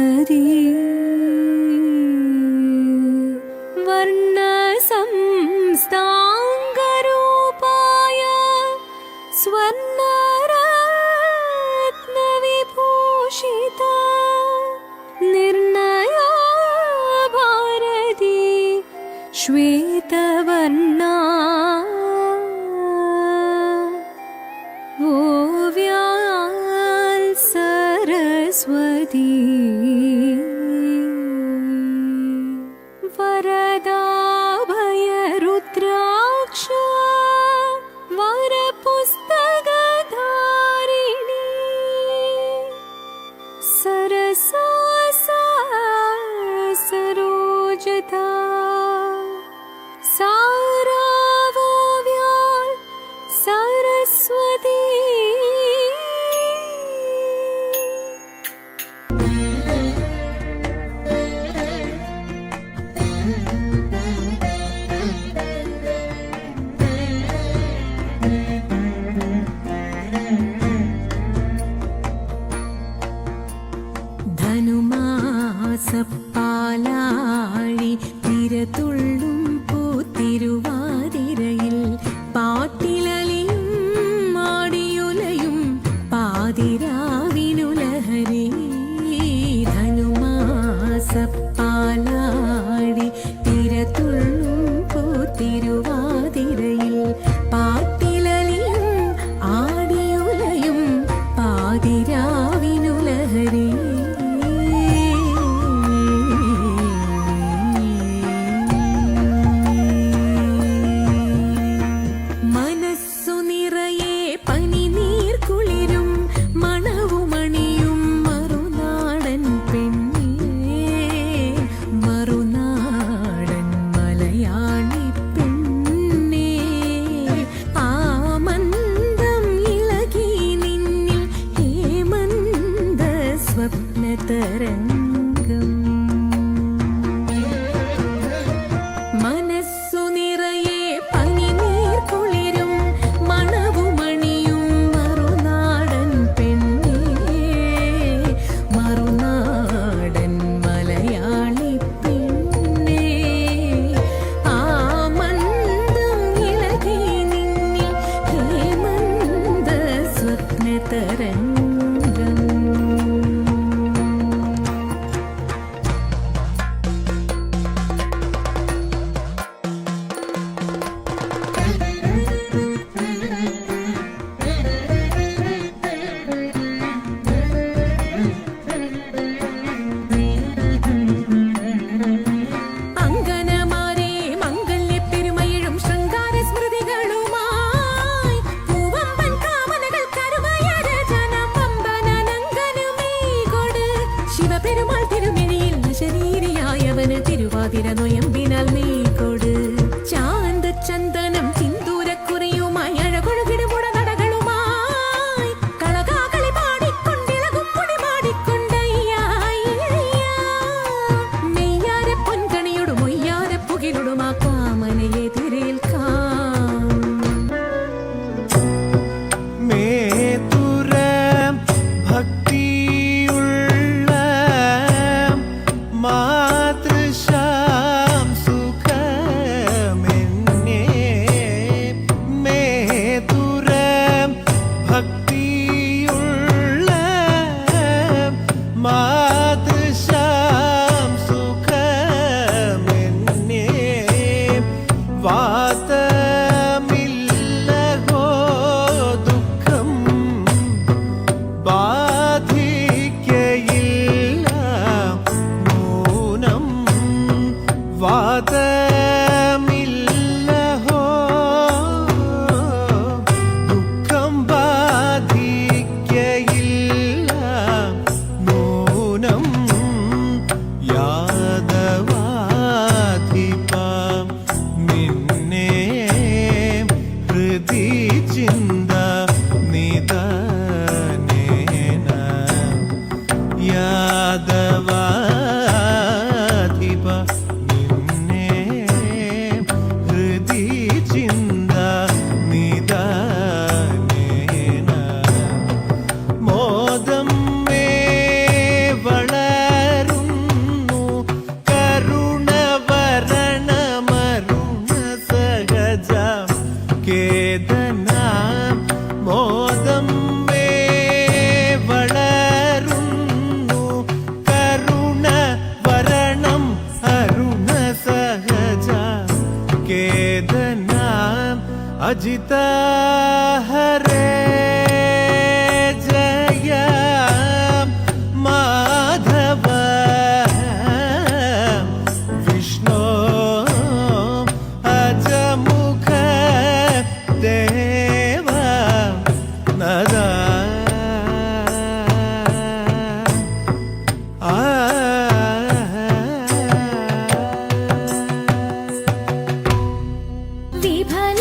Hari You. accept Ajit हरे जय माधव विष्णो अजमुख देव नदा विभल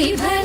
विभर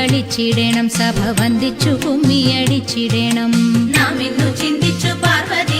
വാഴ്ത്തിക്കളിച്ചിടണം സഭ വന്ദിച്ചു കുമ്മിയടിച്ചിടണം നാം ഇന്നു ചിന്തിച്ചു പാർവതി